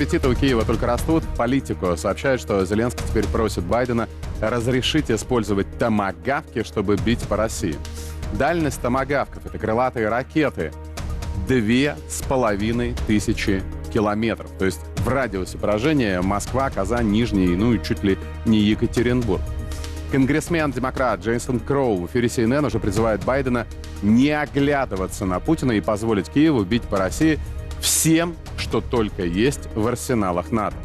Аппетиты у Киева только растут. Политику сообщают, что Зеленский теперь просит Байдена разрешить использовать томагавки, чтобы бить по России. Дальность томагавков — это крылатые ракеты. Две с половиной тысячи километров. То есть в радиусе поражения Москва, Казань, Нижний, ну и чуть ли не Екатеринбург. Конгрессмен-демократ Джейсон Кроу в эфире CNN уже призывает Байдена не оглядываться на Путина и позволить Киеву бить по России всем, что только есть в арсеналах НАТО.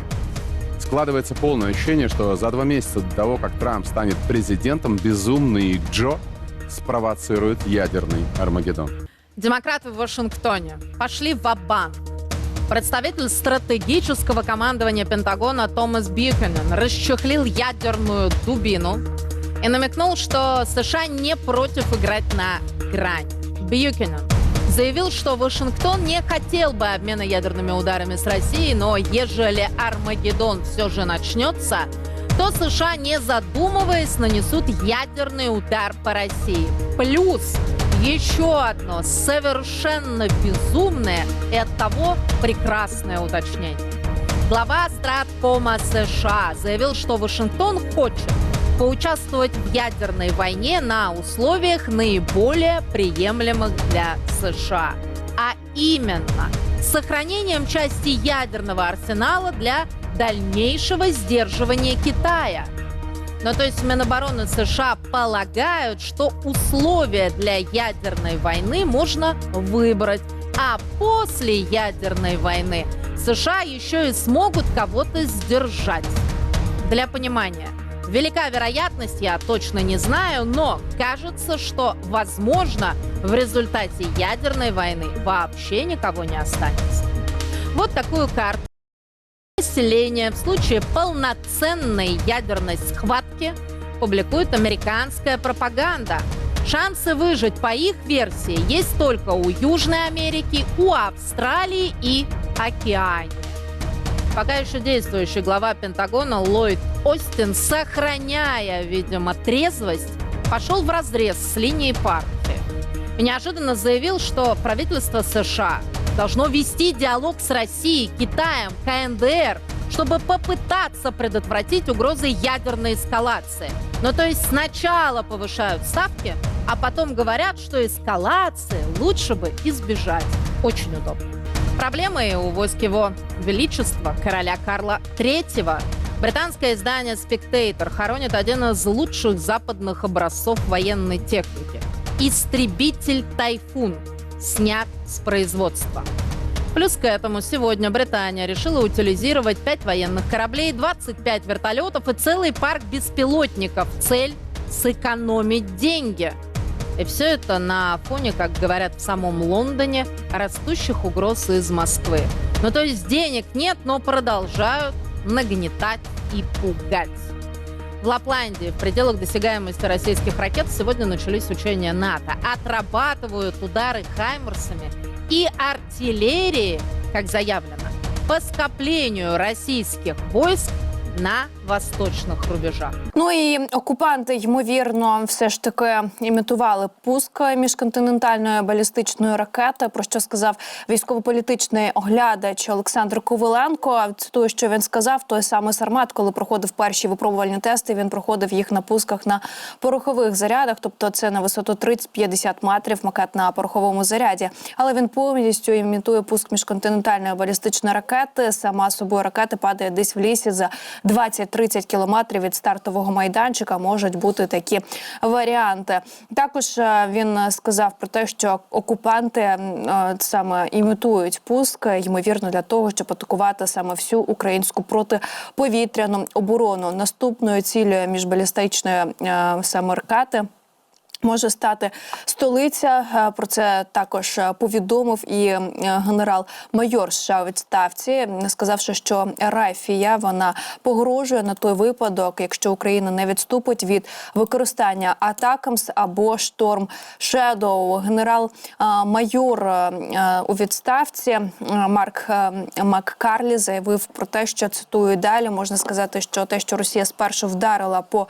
Складывается полное ощущение, что за два месяца до того, как Трамп станет президентом, безумный Джо спровоцирует ядерный Армагеддон. Демократы в Вашингтоне пошли в банк Представитель стратегического командования Пентагона Томас Бьюкенен расчехлил ядерную дубину и намекнул, что США не против играть на грань. Бьюкенен заявил, что Вашингтон не хотел бы обмена ядерными ударами с Россией, но ежели Армагеддон все же начнется, то США, не задумываясь, нанесут ядерный удар по России. Плюс еще одно совершенно безумное и от того прекрасное уточнение. Глава Страткома США заявил, что Вашингтон хочет поучаствовать в ядерной войне на условиях наиболее приемлемых для США. А именно, сохранением части ядерного арсенала для дальнейшего сдерживания Китая – ну, то есть Минобороны США полагают, что условия для ядерной войны можно выбрать. А после ядерной войны США еще и смогут кого-то сдержать. Для понимания, велика вероятность, я точно не знаю, но кажется, что, возможно, в результате ядерной войны вообще никого не останется. Вот такую карту населения в случае полноценной ядерной схватки публикует американская пропаганда. Шансы выжить по их версии есть только у Южной Америки, у Австралии и Океании. Пока еще действующий глава Пентагона Ллойд Остин, сохраняя, видимо, трезвость, пошел в разрез с линией партии. И неожиданно заявил, что правительство США должно вести диалог с Россией, Китаем, КНДР, чтобы попытаться предотвратить угрозы ядерной эскалации. Ну, то есть сначала повышают ставки, а потом говорят, что эскалации лучше бы избежать. Очень удобно. Проблемы у войск его величества, короля Карла III. Британское издание Spectator хоронит один из лучших западных образцов военной техники. Истребитель «Тайфун» снят с производства. Плюс к этому сегодня Британия решила утилизировать 5 военных кораблей, 25 вертолетов и целый парк беспилотников. Цель – сэкономить деньги. И все это на фоне, как говорят в самом Лондоне, растущих угроз из Москвы. Ну то есть денег нет, но продолжают нагнетать и пугать. В Лапландии в пределах досягаемости российских ракет сегодня начались учения НАТО. Отрабатывают удары «Хаймерсами» и артиллерии, как заявлено, по скоплению российских войск на восточних рубежах. Ну і окупанти ймовірно все ж таки імітували пуск міжконтинентальної балістичної ракети. Про що сказав військово-політичний оглядач Олександр Ковиленко. Цитую, що він сказав, той самий Сармат, коли проходив перші випробувальні тести. Він проходив їх на пусках на порохових зарядах, тобто це на висоту 30-50 метрів макет на пороховому заряді. Але він повністю імітує пуск міжконтинентальної балістичної ракети. Сама собою ракета падає десь в лісі за 20-30 кілометрів від стартового майданчика можуть бути такі варіанти. Також е, він сказав про те, що окупанти е, саме імітують пуск, ймовірно, для того, щоб атакувати саме всю українську протиповітряну оборону. Наступною цілею міжбалістичної е, саме ракети – може стати столиця. Е, про це також е, повідомив і е, генерал-майор США відставці, сказавши, що Рафія вона погрожує на той випадок, якщо Україна не відступить від використання Атакамс або Шторм Шедоу. Генерал-майор у відставці Марк Маккарлі заявив про те, що цитую далі можна сказати, що те, що Росія спершу вдарила по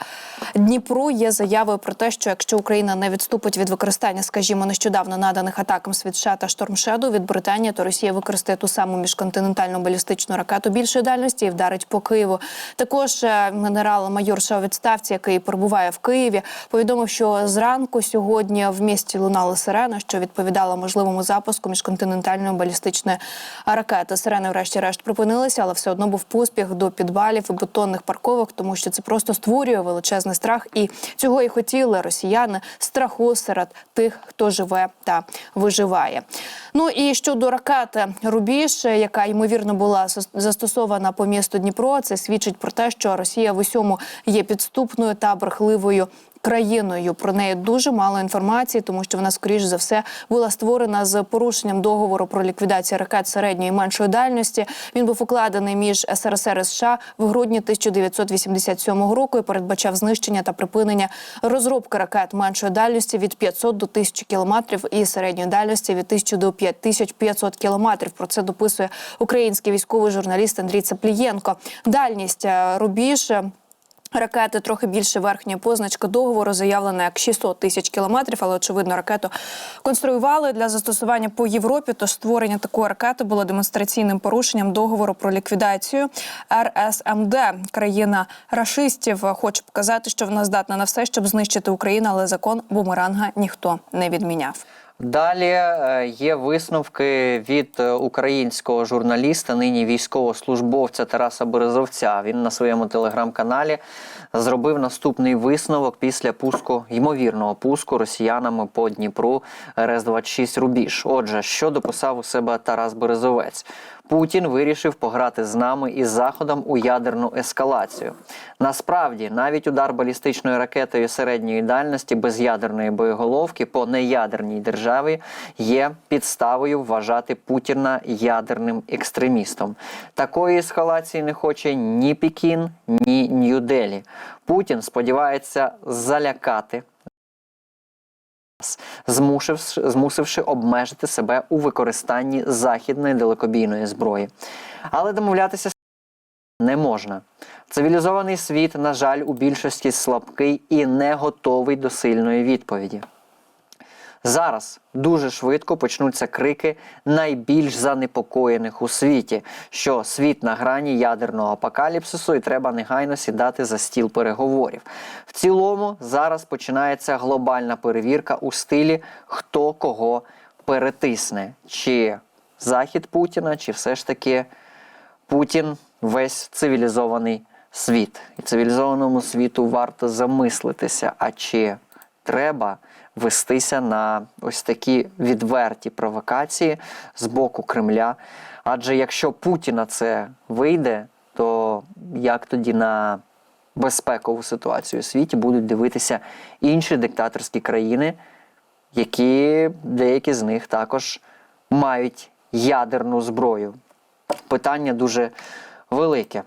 Дніпру, є заявою про те, що якщо Україна Україна не відступить від використання, скажімо, нещодавно наданих атакам США та Штормшеду від Британії, то Росія використає ту саму міжконтинентальну балістичну ракету більшої дальності і вдарить по Києву. Також е, генерал-майор США у відставці, який перебуває в Києві, повідомив, що зранку сьогодні в місті лунали сирена, що відповідала можливому запуску міжконтинентальної балістичної ракети. Сирени, врешті-решт, припинилися, але все одно був поспіх до підвалів і бетонних парковок, тому що це просто створює величезний страх, і цього і хотіли росіяни страху серед тих, хто живе та виживає. Ну і щодо ракети Рубіж, яка ймовірно була зас- застосована по місту Дніпро, це свідчить про те, що Росія в усьому є підступною та брехливою. Країною про неї дуже мало інформації, тому що вона скоріш за все була створена з порушенням договору про ліквідацію ракет середньої і меншої дальності. Він був укладений між СРСР і США в грудні 1987 року і передбачав знищення та припинення розробки ракет меншої дальності від 500 до 1000 кілометрів і середньої дальності від 1000 до 5500 кілометрів. Про це дописує український військовий журналіст Андрій Цеплієнко. Дальність е, рубіж. Ракети трохи більше верхня позначка договору заявлена як 600 тисяч кілометрів, але очевидно ракету конструювали для застосування по Європі. Тож створення такої ракети було демонстраційним порушенням договору про ліквідацію РСМД. Країна рашистів хоче показати, що вона здатна на все, щоб знищити Україну, але закон бумеранга ніхто не відміняв. Далі е, є висновки від е, українського журналіста, нині військовослужбовця Тараса Березовця. Він на своєму телеграм-каналі зробив наступний висновок після пуску, ймовірного пуску росіянами по Дніпру РС-26 Рубіж. Отже, що дописав у себе Тарас Березовець? Путін вирішив пограти з нами і з заходом у ядерну ескалацію. Насправді, навіть удар балістичною ракетою середньої дальності без ядерної боєголовки по неядерній державі є підставою вважати Путіна ядерним екстремістом. Такої ескалації не хоче ні Пекін, ні Нью-Делі. Путін сподівається залякати змусивши, змусивши обмежити себе у використанні західної далекобійної зброї. Але домовлятися не можна. Цивілізований світ, на жаль, у більшості слабкий і не готовий до сильної відповіді. Зараз дуже швидко почнуться крики найбільш занепокоєних у світі, що світ на грані ядерного апокаліпсису і треба негайно сідати за стіл переговорів. В цілому зараз починається глобальна перевірка у стилі хто кого перетисне, чи захід Путіна, чи все ж таки Путін весь цивілізований світ. І цивілізованому світу варто замислитися, а чи треба вестися на ось такі відверті провокації з боку Кремля. Адже якщо Путіна це вийде, то як тоді на безпекову ситуацію у світі будуть дивитися інші диктаторські країни, які деякі з них також мають ядерну зброю? Питання дуже велике.